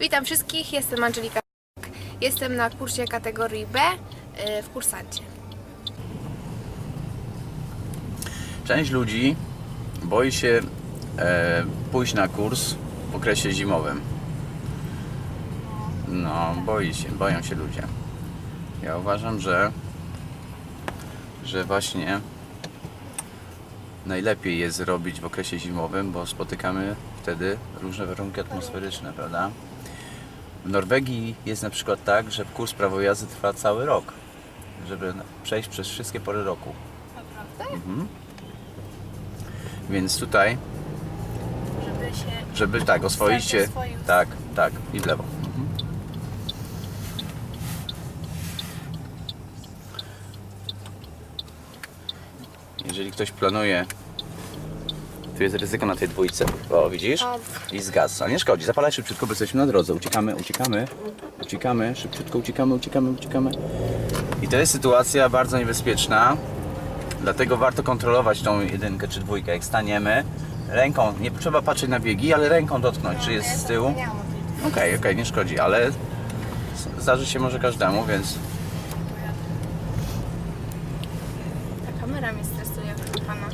Witam wszystkich, jestem Angelika. Jestem na kursie kategorii B y, w kursancie. Część ludzi boi się e, pójść na kurs w okresie zimowym. No, boi się, boją się ludzie. Ja uważam, że, że właśnie najlepiej jest zrobić w okresie zimowym, bo spotykamy wtedy różne warunki atmosferyczne, prawda? W Norwegii jest na przykład tak, że kurs prawo jazdy trwa cały rok, żeby przejść przez wszystkie pory roku. Mhm. Więc tutaj, Żeby się... żeby tak, oswoić się. oswoił. Tak, tak, i w lewo. Mhm. Jeżeli ktoś planuje, tu jest ryzyko na tej dwójce. O, widzisz? I zgas. Ale nie szkodzi, zapalaj szybciutko, bo jesteśmy na drodze. Uciekamy, uciekamy, uciekamy, szybciutko uciekamy, uciekamy, uciekamy. I to jest sytuacja bardzo niebezpieczna. Dlatego warto kontrolować tą jedynkę czy dwójkę. Jak staniemy, ręką, nie trzeba patrzeć na biegi, ale ręką dotknąć, czy jest z tyłu. Okej, okej, nie szkodzi, ale zdarzy się może każdemu, więc kamera mnie stresuje, proszę pana.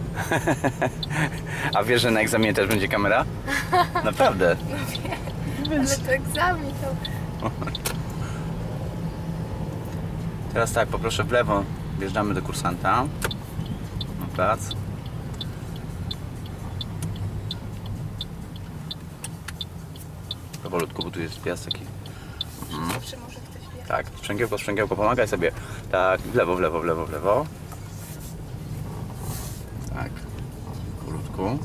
A wiesz, że na egzaminie też będzie kamera? Naprawdę. Ale to egzamin to... Teraz tak, poproszę w lewo. Wjeżdżamy do kursanta. Na plac. Powolutku, bo tu jest piasek i... Zawsze może ktoś wie. Tak, sprzęgiełko, sprzęgiełko, pomagaj sobie. Tak, w lewo, w lewo, w lewo, w lewo. Tak. Powolutku.